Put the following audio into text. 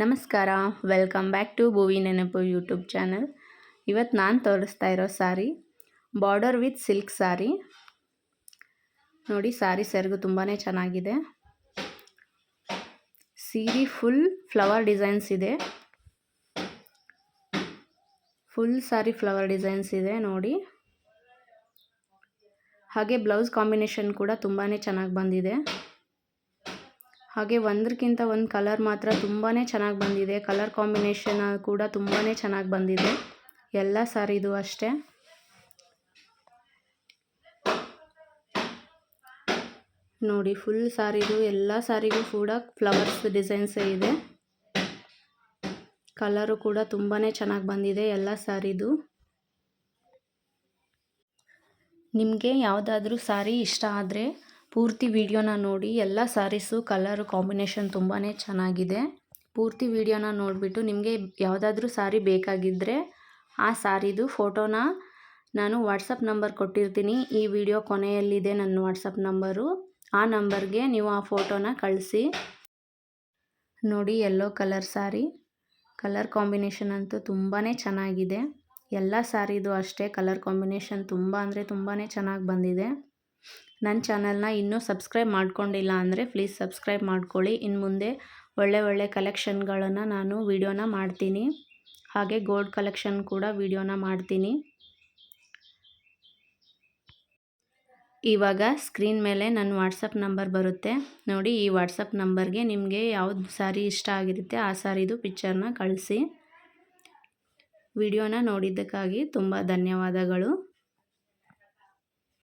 ನಮಸ್ಕಾರ. Welcome back to ಭುವಿ ನೆನಪು YouTube channel ಇವತ್ತು ನಾನು ತೋರಿಸ್ತಾ ಇರೋ sari border with silk sari. ನೋಡಿ, ಸಾರಿ ಸೆರಗು ತುಂಬಾ ಚೆನ್ನಾಗಿದೆ. ಸೀರೆ ಫುಲ್ ಫ್ಲವರ್ ಡಿಸೈನ್ಸ್ ಇದೆ. ಫುಲ್ ಸಾರಿ ಫ್ಲವರ್ ಡಿಸೈನ್ಸ್ ಇದೆ, ನೋಡಿ. ಹಾಗೆ ಬ್ಲೌಸ್ ಕಾಂಬಿನೇಷನ್ ಕೂಡ ತುಂಬಾ ಚೆನ್ನಾಗಿ ಬಂದಿದೆ. ಹಾಗೆ ಒಂದಕ್ಕಿಂತ ಒಂದು ಕಲರ್ ಮಾತ್ರ ತುಂಬಾ ಚೆನ್ನಾಗಿ ಬಂದಿದೆ. ಕಲರ್ ಕಾಂಬಿನೇಷನ್ ಕೂಡ ತುಂಬಾ ಚೆನ್ನಾಗಿ ಬಂದಿದೆ. ಎಲ್ಲ ಸಾರಿದು ಅಷ್ಟೇ. ನೋಡಿ ಫುಲ್ ಸಾರಿದು ಎಲ್ಲ ಸಾರಿಗೂ ಕೂಡ ಫ್ಲವರ್ಸ್ ಡಿಸೈನ್ಸೇ ಇದೆ. ಕಲರು ಕೂಡ ತುಂಬಾ ಚೆನ್ನಾಗಿ ಬಂದಿದೆ ಎಲ್ಲ ಸಾರಿದು ನಿಮಗೆ ಯಾವುದಾದ್ರೂ ಸಾರಿ ಇಷ್ಟ ಆದರೆ ಪೂರ್ತಿ ವಿಡಿಯೋನ ನೋಡಿ, ಎಲ್ಲ ಸ್ಯಾರೀಸು ಕಲರು ಕಾಂಬಿನೇಷನ್ ತುಂಬಾ ಚೆನ್ನಾಗಿದೆ. ಪೂರ್ತಿ ವಿಡಿಯೋನ ನೋಡಿಬಿಟ್ಟು ನಿಮಗೆ ಯಾವುದಾದ್ರೂ ಸಾರಿ ಬೇಕಾಗಿದ್ದರೆ ಆ ಸಾರಿದು ಫೋಟೋನ ನಾನು ವಾಟ್ಸಪ್ ನಂಬರ್ ಕೊಟ್ಟಿರ್ತೀನಿ. ಈ ವಿಡಿಯೋ ಕೊನೆಯಲ್ಲಿದೆ ನನ್ನ ವಾಟ್ಸಪ್ ನಂಬರು ಆ ನಂಬರ್ಗೆ ನೀವು ಆ ಫೋಟೋನ ಕಳಿಸಿ. ನೋಡಿ yellow colour sari. Colour combination ಅಂತೂ ತುಂಬಾ ಚೆನ್ನಾಗಿದೆ. ಎಲ್ಲ ಸ್ಯಾರಿದು ಅಷ್ಟೇ ಕಲರ್ ಕಾಂಬಿನೇಷನ್ ತುಂಬ ಅಂದರೆ ತುಂಬಾ ಚೆನ್ನಾಗಿ ಬಂದಿದೆ. ನನ್ನ ಚಾನಲ್ನ ಇನ್ನೂ ಸಬ್ಸ್ಕ್ರೈಬ್ ಮಾಡ್ಕೊಂಡಿಲ್ಲ ಅಂದರೆ ಪ್ಲೀಸ್ ಸಬ್ಸ್ಕ್ರೈಬ್ ಮಾಡ್ಕೊಳ್ಳಿ. ಇನ್ನು ಮುಂದೆ ಒಳ್ಳೆ ಒಳ್ಳೆ ಕಲೆಕ್ಷನ್ಗಳನ್ನು ನಾನು ವೀಡಿಯೋನ ಮಾಡ್ತೀನಿ. ಹಾಗೆ ಗೋಲ್ಡ್ ಕಲೆಕ್ಷನ್ ಕೂಡ ವೀಡಿಯೋನ ಮಾಡ್ತೀನಿ. ಇವಾಗ ಸ್ಕ್ರೀನ್ ಮೇಲೆ ನನ್ನ ವಾಟ್ಸಪ್ ನಂಬರ್ ಬರುತ್ತೆ. ನೋಡಿ, ಈ ವಾಟ್ಸಪ್ ನಂಬರ್ಗೆ ನಿಮಗೆ ಯಾವ್ದು ಸಾರಿ ಇಷ್ಟ ಆಗಿರುತ್ತೆ ಆ ಸಾರಿದು ಪಿಕ್ಚರ್ನ ಕಳಿಸಿ. ವಿಡಿಯೋನ ನೋಡಿದ್ದಕ್ಕಾಗಿ ತುಂಬ ಧನ್ಯವಾದಗಳು.